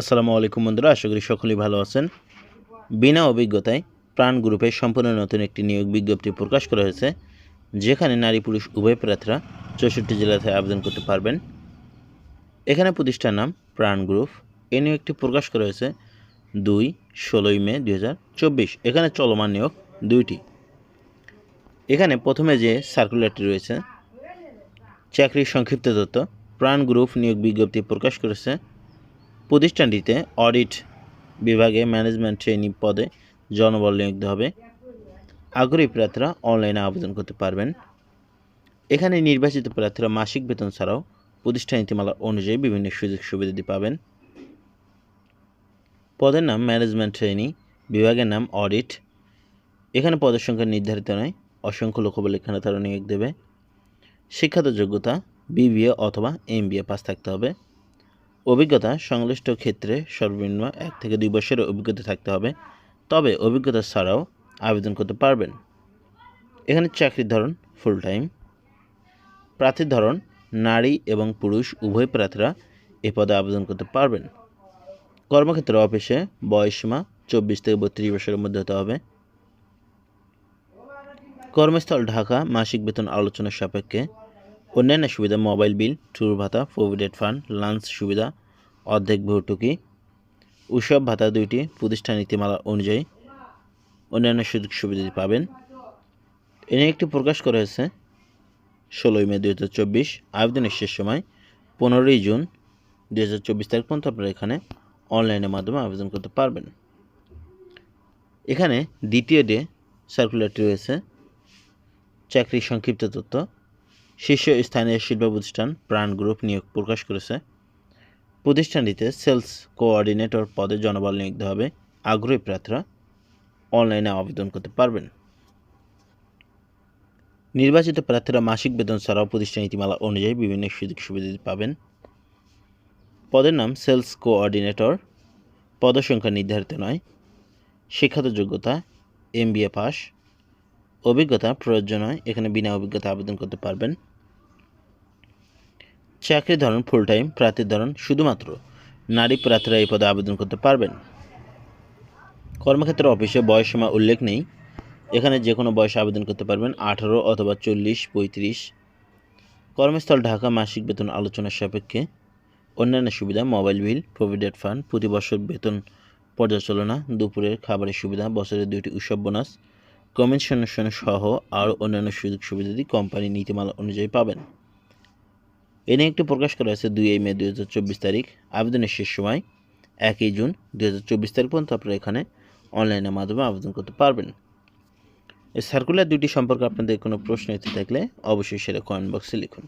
আসসালামু আলাইকুম বন্ধুরা, আশা করি সকলেই ভালো আছেন। বিনা অভিজ্ঞতায় প্রাণ গ্রুপে সম্পূর্ণ নতুন একটি নিয়োগ বিজ্ঞপ্তি প্রকাশ করা হয়েছে, যেখানে নারী পুরুষ উভয় প্রার্থীরা চৌষট্টি জেলাতে আবেদন করতে পারবেন। এখানে প্রতিষ্ঠান নাম প্রাণ গ্রুপ। এই নিয়োগটি প্রকাশ করা হয়েছে দুই ষোলোই মে দুই হাজার চব্বিশ। এখানে চলমান নিয়োগ দুইটি। এখানে প্রথমে যে সার্কুলারটি রয়েছে, চাকরির সংক্ষিপ্ত তথ্য, প্রাণ গ্রুপ নিয়োগ বিজ্ঞপ্তি প্রকাশ করেছে প্রতিষ্ঠানটিতে অডিট বিভাগে ম্যানেজমেন্ট ট্রেনি পদে জনবল নিয়োগ হবে। আগ্রহী প্রার্থীরা অনলাইনে আবেদন করতে পারবেন। এখানে নির্বাচিত প্রার্থীরা মাসিক বেতন ছাড়াও প্রতিষ্ঠান নীতিমালা অনুযায়ী বিভিন্ন সুযোগ সুবিধাদি পাবেন। পদের নাম ম্যানেজমেন্ট ট্রেনি, বিভাগের নাম অডিট। এখানে পদের সংখ্যা নির্ধারিত নয়, অসংখ্য লোকবল এখানে তারা নিয়োগ দেবে। শিক্ষাগত যোগ্যতা, বিবিএ অথবা এমবিএ পাস থাকতে হবে। অভিজ্ঞতা সংশ্লিষ্ট ক্ষেত্রে সর্বনিম্ন এক থেকে দুই বছরের অভিজ্ঞতা থাকতে হবে। তবে অভিজ্ঞতা ছাড়াও আবেদন করতে পারবেন। এখানে চাকরির ধরন ফুল টাইম প্রার্থীর ধরন নারী এবং পুরুষ, উভয় প্রার্থীরা এ পদে আবেদন করতে পারবেন। কর্মক্ষেত্র অফিসে বয়সীমা চব্বিশ থেকে বত্রিশ বছরের মধ্যে হতে হবে। কর্মস্থল ঢাকা মাসিক বেতন আলোচনার সাপেক্ষে অন্যান্য সুবিধা মোবাইল বিল ট্যুর ভাতা, প্রভিডেন্ট ফান্ড, লাঞ্চ সুবিধা, অর্ধেক ভর্তুকি উৎসব ভাতা দুইটি, প্রতিষ্ঠান নীতিমালা অনুযায়ী অন্যান্য সুযোগ সুবিধা পাবেন। এ নিয়ে একটি প্রকাশ করা হয়েছে ষোলোই মে দুই হাজার চব্বিশ, আবেদনের শেষ সময় পনেরোই জুন দুই হাজার চব্বিশ তারিখ পর্যন্ত আপনারা এখানে অনলাইনের মাধ্যমে আবেদন করতে পারবেন। এখানে দ্বিতীয় ডে সার্কুলারটি রয়েছে, চাকরির সংক্ষিপ্ত তথ্য শীর্ষ স্থানীয় শিল্প প্রতিষ্ঠান প্রাণ গ্রুপ নিয়োগ প্রকাশ করেছে। প্রতিষ্ঠানটিতে সেলস কোঅর্ডিনেটর পদে জনবল নিয়োগ হবে। আগ্রহী প্রার্থীরা অনলাইনে আবেদন করতে পারবেন। নির্বাচিত প্রার্থীরা মাসিক বেতন ছাড়াও প্রতিষ্ঠান নীতিমালা অনুযায়ী বিভিন্ন সুযোগ সুবিধা পাবেন। পদের নাম সেলস কোঅর্ডিনেটর। পদসংখ্যা নির্ধারিত নয়। শিক্ষাগত যোগ্যতা এমবিএ পাস অভিজ্ঞতা প্রয়োজন নয়, এখানে বিনা অভিজ্ঞতা আবেদন করতে পারবেন। চাকরির ধরন ফুল টাইম প্রার্থীর ধরন শুধুমাত্র। নারী প্রার্থীরা এই পদে আবেদন করতে পারবেন। কর্মক্ষেত্র অফিসে বয়স বয়সসীমা উল্লেখ নেই। এখানে যে কোনো বয়সে আবেদন করতে পারবেন আঠারো অথবা চল্লিশ, পঁয়ত্রিশ। কর্মস্থল, ঢাকা মাসিক বেতন আলোচনার সাপেক্ষে। অন্যান্য সুবিধা, মোবাইল বিল, প্রভিডেন্ট ফান্ড প্রতি বছর বেতন পর্যালোচনা, দুপুরের খাবারের সুবিধা বছরের দুইটি উৎসব বোনাস। কমিশন সহ আরও অন্যান্য সুযোগ সুবিধাদি কোম্পানি নীতিমালা অনুযায়ী পাবেন। এ নিয়ে একটি প্রকাশ করা হয়েছে দুই মে দু হাজার চব্বিশ তারিখ। আবেদনের শেষ সময় একই জুন দু হাজার চব্বিশ তারিখ পর্যন্ত আপনারা এখানে অনলাইনের মাধ্যমে আবেদন করতে পারবেন। এই সার্কুলার দুটি সম্পর্কে আপনাদের কোনো প্রশ্ন এতে থাকলে অবশ্যই সেটা কমেন্ট বক্সে লিখুন।